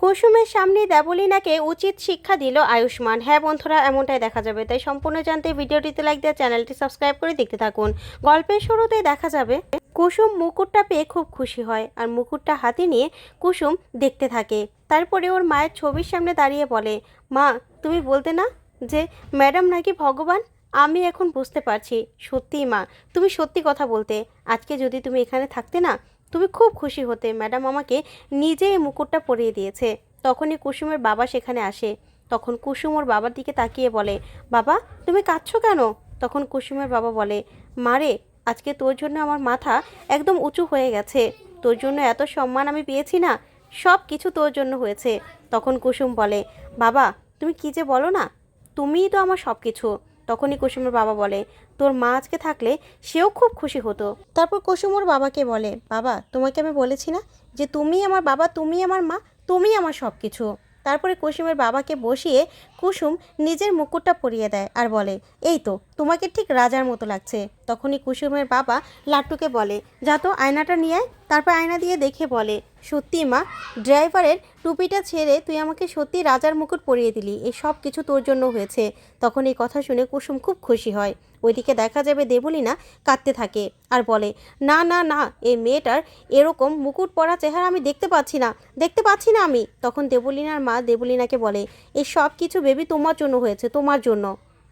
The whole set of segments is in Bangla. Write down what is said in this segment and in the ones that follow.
কুসুমের সামনে দেবলীনাকে উচিত শিক্ষা দিল আয়ুষ্মান। হ্যাঁ বন্ধুরা, এমনটাই দেখা যাবে। তাই সম্পূর্ণ জানতে ভিডিওটিতে লাইক দেওয়া চ্যানেলটি সাবস্ক্রাইব করে দেখতে থাকুন। গল্পের শুরুতেই দেখা যাবে, কুসুম মুকুটটা পেয়ে খুব খুশি হয় আর মুকুটটা হাতে নিয়ে কুসুম দেখতে থাকে। তারপরে ওর মায়ের ছবির সামনে দাঁড়িয়ে বলে, মা, তুমি বলতে না যে ম্যাডাম নাকি ভগবান? আমি এখন বুঝতে পারছি। সত্যিই মা, তুমি সত্যি কথা বলতে। আজকে যদি তুমি এখানে থাকতে না তুমি খুব খুশি হতে ম্যাডাম আমাকে নিজে এই মুকুটটা পরিয়ে দিয়েছে। তখনই কুসুমের বাবা সেখানে আসে। তখন কুসুম ওর বাবার দিকে তাকিয়ে বলে, বাবা, তুমি কাঁদছো কেন? তখন কুসুমের বাবা বলে মারে আজকে তোর জন্য আমার মাথা একদম উঁচু হয়ে গেছে। তোর জন্য এত সম্মান আমি পেয়েছি না, সব কিছু তোর জন্য হয়েছে। তখন কুসুম বলে, বাবা, তুমি কি যে বলো না? তুমিই তো আমার সব কিছু তখনই কুসুমের বাবা বলে, তোর মা আজকে থাকলে সেও খুব খুশি হতো। তারপর কুসুম ওর বাবাকে বলে, বাবা, তোমাকে আমি বলেছি না যে তুমি আমার বাবা তুমি আমার মা তুমি আমার সব কিছু তারপরে কুসুমের বাবাকে বসিয়ে কুসুম নিজের মুকুটটা পরিয়ে দেয় আর বলে, এই তো, তোমাকে ঠিক রাজার মতো লাগছে। তখনই কুসুমের বাবা লাট্টুকে বলে, যা তো আয়নাটা নিয়ে আয়। তারপর আয়না দিয়ে দেখে বলে, সত্যি মা, ড্রাইভারের টুপিটা ছেড়ে তুই আমাকে সত্যি রাজার মুকুট পরিয়ে দিলি। এই সব কিছু তোর জন্য হয়েছে। তখন এই কথা শুনে কুসুম খুব খুশি হয়। ওইদিকে দেখা যাবে দেবলীনা কাঁদতে থাকে আর বলে, না না না, এই মেয়েটার এরকম মুকুট পরা চেহারা আমি দেখতে পাচ্ছি না, দেখতে পাচ্ছি না আমি। তখন দেবলীনার মা দেবলীনাকে বলে এই সব কিছু বেবি তোমার জন্য হয়েছে, তোমার জন্য।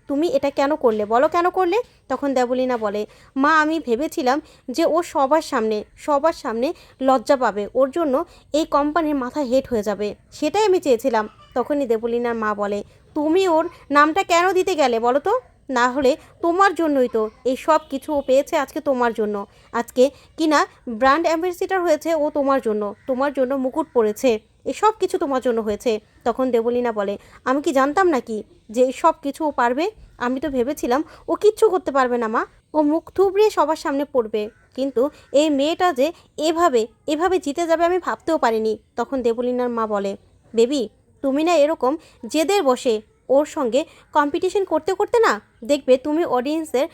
তুমি এটা কেন করলে? বলো কেন করলে? তখন দেবলিনা বলে, মা, আমি ভেবেছিলাম যে ও সবার সামনে সবার সামনে লজ্জা পাবে। ওর জন্য এই কোম্পানির মাথা হেট হয়ে যাবে। সেটাই আমি চেয়েছিলাম। তখনই দেবলিনার মা বলে, তুমি ওর নামটা কেন দিতে গেলে বলো তো? না হলে তোমার জন্যই তো। এই সব কিছু ও পেয়েছে আজকে তোমার জন্য। আজকে কিনা ব্র্যান্ড অ্যাম্বাসিডার হয়েছে ও তোমার জন্য। তোমার জন্য মুকুট পড়েছে এই সব কিছু তোমার জন্য হয়েছে। তখন দেবলীনা বলে, আমি কি জানতাম নাকি যে সব কিছু ও পারবে? আমি তো ভেবেছিলাম ও কিচ্ছু করতে পারবে না মা। ও মুখ থুবড়িয়ে সবার সামনে পড়বে। কিন্তু এই মেয়েটা যে এভাবে এভাবে জিতে যাবে আমি ভাবতেও পারিনি। তখন দেবলীনার মা বলে, বেবি, তুমি না এরকম জেদের বসে ওর সঙ্গে কম্পিটিশন করতে করতে না দেখবে তুমি অডিয়েন্সের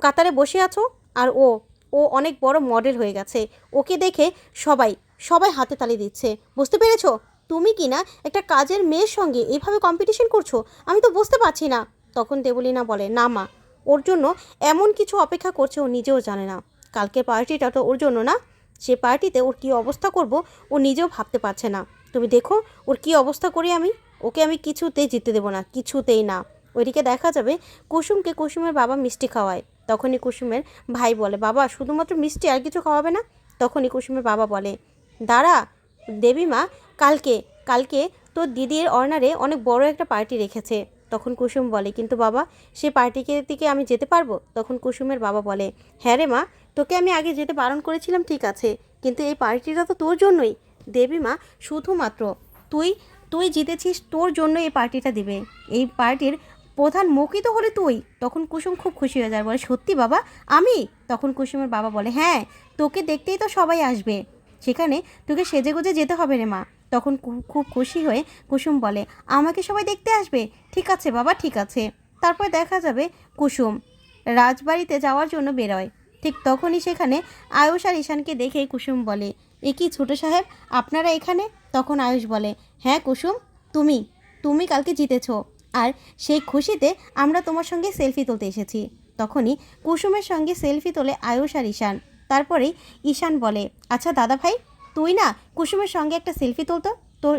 কাতারে বসে আছো আর ও ও অনেক বড় মডেল হয়ে গেছে। ওকে দেখে সবাই সবাই হাতে তালি দিচ্ছে। বুঝতে পেরেছ? তুমি কি না একটা কাজের মেয়ের সঙ্গে এভাবে কম্পিটিশন করছ? আমি তো বুঝতে পারছি না। তখন দেবলীনা বলে, না মা, ওর জন্য এমন কিছু অপেক্ষা করছে ও নিজেও জানে না। কালকে পার্টিটা তো ওর জন্য না। সে পার্টিতে ওর কী অবস্থা করব ও নিজেও ভাবতে পারছে না। তুমি দেখো, ওর কী অবস্থা করি আমি? ওকে আমি কিছুতেই জিততে দেবো না, কিছুতেই না। ওইদিকে দেখা যাবে কুসুমকে কুসুমের বাবা মিষ্টি খাওয়ায়। তখনই কুসুমের ভাই বলে, বাবা, শুধুমাত্র মিষ্টি আর কিছু খাওয়াবে না? তখনই কুসুমের বাবা বলে, দাঁড়া দেবী মা কালকে কালকে তোর দিদির অর্নারে অনেক বড় একটা পার্টি রেখেছে। তখন কুসুম বলে, কিন্তু বাবা, সে পার্টিকে দিকে আমি যেতে পারব? তখন কুসুমের বাবা বলে হ্যাঁ রে মা, তোকে আমি আগে যেতে বারণ করেছিলাম, ঠিক আছে, কিন্তু এই পার্টিটা তো তোর জন্যই। দেবী মা শুধুমাত্র তুই তুই জিতেছিস, তোর জন্য এই পার্টিটা দিবে। এই পার্টির প্রধান মুখই তো হলে তুই। তখন কুসুম খুব খুশি হয়ে যায়, বলে, সত্যি বাবা, আমি? তখন কুসুমের বাবা বলে হ্যাঁ তোকে দেখতেই তো সবাই আসবে। সেখানে তোকে সেজে গুজে যেতে হবে রে মা। তখন খুব খুশি হয়ে কুসুম বলে, আমাকে সবাই দেখতে আসবে? ঠিক আছে বাবা, ঠিক আছে। তারপর দেখা যাবে কুসুম রাজবাড়িতে যাওয়ার জন্য বেরোয়। ঠিক তখনই সেখানে আয়ুষ আর ঈশানকে দেখে কুসুম বলে, এ কি ছোটো সাহেব, আপনারা এখানে? তখন আয়ুষ বলে হ্যাঁ কুসুম, তুমি তুমি কালকে জিতেছো। আর সেই খুশিতে আমরা তোমার সঙ্গে সেলফি তুলতে এসেছি। তখনই কুসুমের সঙ্গে সেলফি তোলে আয়ুষ আর ঈশান। তারপরেই ঈশান বলে আচ্ছা দাদা ভাই, তুই না কুসুমের সঙ্গে একটা সেলফি তুলতো?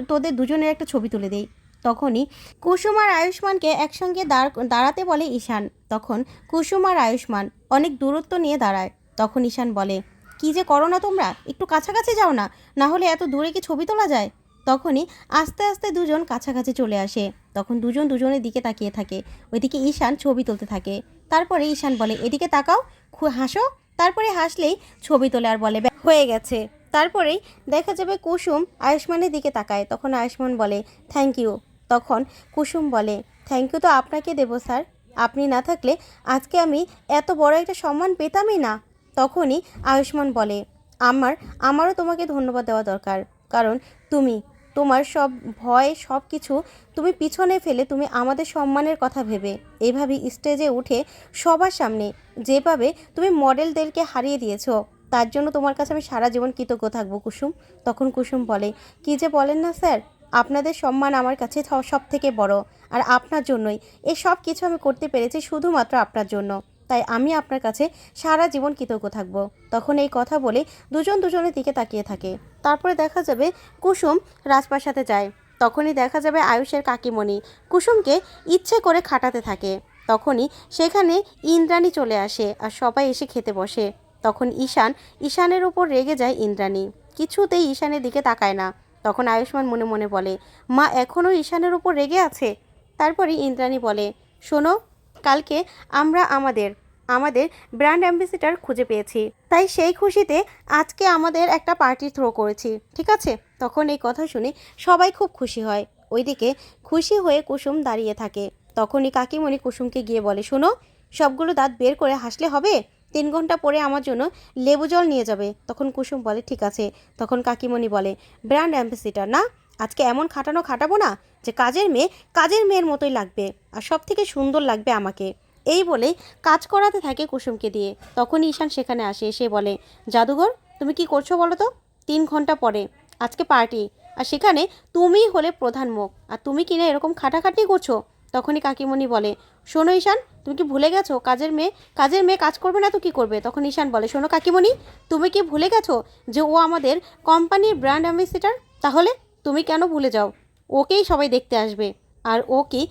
তোদের দুজনের একটা ছবি তুলে দেই। তখনই কুসুম আর আয়ুষ্মানকে একসঙ্গে দাঁড়, দাঁড়াতে বলে ঈশান। তখন কুসুম আর আয়ুষ্মান অনেক দূরত্ব নিয়ে দাঁড়ায়। তখন ঈশান বলে, কি যে করো না তোমরা? একটু কাছাকাছি যাও না? না হলে এত দূরে কি ছবি তোলা যায়? তখনই আস্তে আস্তে দুজন কাছাকাছি চলে আসে। তখন দুজন দুজনের দিকে তাকিয়ে থাকে। ওইদিকে ঈশান ছবি তুলতে থাকে। তারপরে ঈশান বলে এদিকে তাকাও হাসো। তারপরে হাসলেই ছবি তোলে আর বলে "ব্যাস, হয়ে গেছে। তারপরেই দেখা যাবে কুসুম আয়ুষ্মানের দিকে তাকায়। তখন আয়ুষ্মান বলে থ্যাংক ইউ। তখন কুসুম বলে থ্যাংক ইউ তো আপনাকে দেবো স্যার। আপনি না থাকলে আজকে আমি এত বড় একটা সম্মান পেতামই না। তখনই আয়ুষ্মান বলে আমার আমারও তোমাকে ধন্যবাদ দেওয়া দরকার। কারণ তুমি তোমার সব ভয় সব কিছু তুমি পিছনে ফেলে তুমি আমাদের সম্মানের কথা ভেবে। এইভাবে স্টেজে উঠে সবার সামনে যেভাবে তুমি মডেলদেরকে হারিয়ে দিয়েছ। তার জন্য তোমার কাছে আমি সারা জীবন কৃতজ্ঞ থাকব কুসুম। তখন কুসুম বলে, কি যে বলেন না স্যার, আপনাদের সম্মান আমার কাছে সব থেকে বড়। আর আপনার জন্যই। এই সব কিছু আমি করতে পেরেছি শুধুমাত্র আপনার জন্য। তাই আমি আপনার কাছে সারা জীবন কৃতজ্ঞ থাকব। তখন এই কথা বলে দুজন দুজনের দিকে তাকিয়ে থাকে। তারপরে দেখা যাবে কুসুম রাজপ্রাসাদে যায়। তখনই দেখা যাবে আয়ুষের কাকিমণি কুসুমকে ইচ্ছে করে খাটাতে থাকে। তখনই সেখানে ইন্দ্রাণী চলে আসে আর সবাই এসে খেতে বসে। তখন ঈশান, ঈশানের উপর রেগে যায় ইন্দ্রাণী। কিছুতেই ঈশানের দিকে তাকায় না। তখন আয়ুষ্মান মনে মনে বলে, মা এখনও ঈশানের উপর রেগে আছে? তারপরে ইন্দ্রাণী বলে, শোনো, কালকে আমরা আমাদের আমাদের ব্র্যান্ড অ্যাম্বাসিডার খুঁজে পেয়েছি। তাই সেই খুশিতে আজকে আমাদের একটা পার্টি থ্রো করেছি, ঠিক আছে? তখন এই কথা শুনে সবাই খুব খুশি হয়। ওইদিকে খুশি হয়ে কুসুম দাঁড়িয়ে থাকে। তখনই কাকিমণি কুসুমকে গিয়ে বলে, শোনো, সবগুলো দাঁত বের করে হাসলে হবে? তিন ঘণ্টা পরে আমার জন্য লেবু জল নিয়ে যাবে। তখন কুসুম বলে, ঠিক আছে। তখন কাকিমণি বলে ব্র্যান্ড অ্যাম্বাসিডার না? আজকে এমন খাটানো খাটাবো না যে কাজের মেয়ে কাজের মেয়ের মতোই লাগবে আর সব থেকে সুন্দর লাগবে আমাকে। এই বলে কাজ করাতে থাকে কুসুমকে দিয়ে। তখন ঈশান সেখানে আসে, এসে বলে, জাদুঘর, তুমি কি করছ বলো তো? তিন ঘণ্টা পরে। আজকে পার্টি। আর সেখানে তুমিই হলে প্রধান মুখ। আর তুমি কিনা এরকম খাটাখাটি করছ? তখনই কাকিমণি বলে, শোনো ঈশান, তুমি কি ভুলে গেছো? কাজের মেয়ে কাজের মেয়ে কাজ করবে না তো কি করবে? তখন ঈশান বলে, শোনো কাকিমণি, তুমি কি ভুলে গেছো যে ও আমাদের কোম্পানির ব্র্যান্ড অ্যাম্বাসিডার? তাহলে তুমি কেন ভুলে যাও? ওকেই সবাই দেখতে আসবে। আর ও কি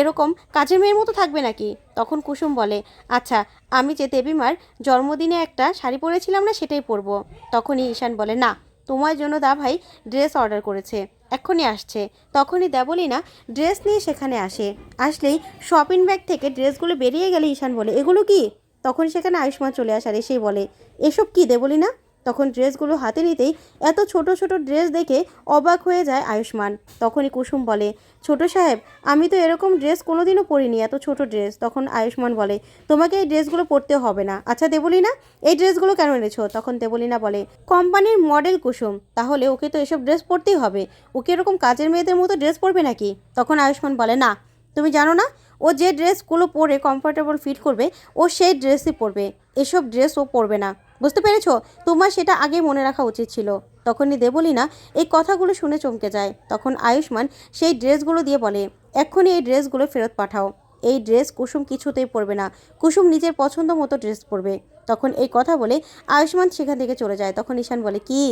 এরকম কাজের মেয়ের মতো থাকবে নাকি? তখন কুসুম বলে আচ্ছা আমি যে দেবীমার জন্মদিনে একটা শাড়ি পরেছিলাম না সেটাই পরবো। তখনই ঈশান বলে, না, তোমার জন্য দা ভাই ড্রেস অর্ডার করেছে, এক্ষুনি আসছে। তখনই দেবলিনা ড্রেস নিয়ে সেখানে আসে। আসলেই শপিং ব্যাগ থেকে ড্রেসগুলো বেরিয়ে গেলে ঈশান বলে, এগুলো কি? তখন সেখানে আয়ুষ্মান চলে আসার এসেই বলে, এসব কি দেবলিনা? তখন ড্রেসগুলো হাতে নিতেই এত ছোট ছোট ড্রেস দেখে অবাক হয়ে যায় আয়ুষ্মান। তখনই কুসুম বলে, ছোট সাহেব, আমি তো এরকম ড্রেস কোনোদিনও পরিনি, এত ছোট ড্রেস। তখন আয়ুষ্মান বলে, তোমাকে এই ড্রেসগুলো পরতে হবে না। আচ্ছা দেবলিনা, এই ড্রেসগুলো কেন এনেছো? তখন দেবলিনা বলে, কোম্পানির মডেল কুসুম, তাহলে ওকে তো এসব ড্রেস পরতেই হবে। ওকে এরকম কাজের মেয়েদের মতো ড্রেস পরবে নাকি? তখন আয়ুষ্মান বলে, না, তুমি জানো না, ও যে ড্রেসগুলো পরে কমফোর্টেবল ফিট করবে, ও সেই ড্রেসই পরবে। এসব ড্রেস ও পরবে না। বুঝতে পেরেছ? তোমার সেটা আগে মনে রাখা উচিত ছিল। তখনই দেবলিনা এই কথাগুলো শুনে চমকে যায়। তখন আয়ুষ্মান সেই ড্রেসগুলো দিয়ে বলে, এক্ষুনি এই ড্রেসগুলো ফেরত পাঠাও। এই ড্রেস কুসুম কিছুতেই পরবে না। কুসুম নিজের পছন্দ মতো ড্রেস পরবে। তখন এই কথা বলে আয়ুষ্মান সেখান থেকে চলে যায়। তখন ঈশান বলে, কি?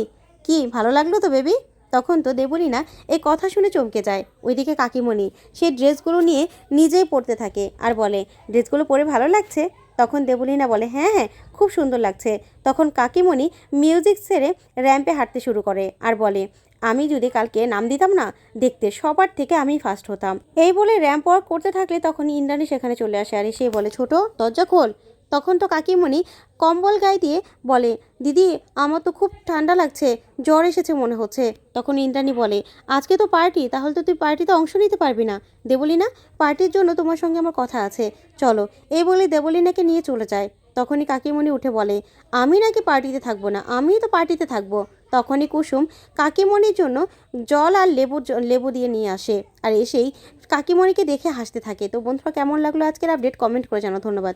কি? ভালো লাগল তো বেবি? তখন তো দেবলীনা এই কথা শুনে চমকে যায়। ওইদিকে কাকিমণি সেই ড্রেসগুলো নিয়ে নিজেই পরতে থাকে আর বলে, ড্রেসগুলো পরে ভালো লাগছে? তখন দেবলীনা বলে হ্যাঁ হ্যাঁ খুব সুন্দর লাগছে। তখন কাকিমণি মিউজিক ছেড়ে র্যাম্পে হাঁটতে শুরু করে আর বলে, আমি যদি কালকে নাম দিতাম না, দেখতে সবার থেকে আমি ফার্স্ট হতাম। এই বলে র্যাম্প ওয়ার্ক করতে থাকলে তখন ইন্দ্রাণী সেখানে চলে আসে। আর সে বলে, ছোট, দরজা খোল। তখন তো কাকিমণি কম্বল গায়ে দিয়ে বলে, দিদি, আমার তো খুব ঠান্ডা লাগছে, জ্বর এসেছে মনে হচ্ছে। তখন ইন্দ্রাণী বলে, আজকে তো পার্টি, তাহলে তো তুই পার্টিতে অংশ নিতে পারবি না। দেবলিনা, পার্টির জন্য তোমার সঙ্গে আমার কথা আছে। চলো, এই বলে দেবলিনাকে নিয়ে চলে যায়। তখনই কাকিমণি উঠে বলে, আমি নাকি পার্টিতে থাকব না? আমিই তো পার্টিতে থাকব। তখনই কুসুম কাকিমণির জন্য জল আর লেবু লেবু দিয়ে নিয়ে আসে। আর এসেই কাকিমণিকে দেখে হাসতে থাকে। তো বন্ধুরা, কেমন লাগল আজকের আপডেট কমেন্ট করে জানো ধন্যবাদ।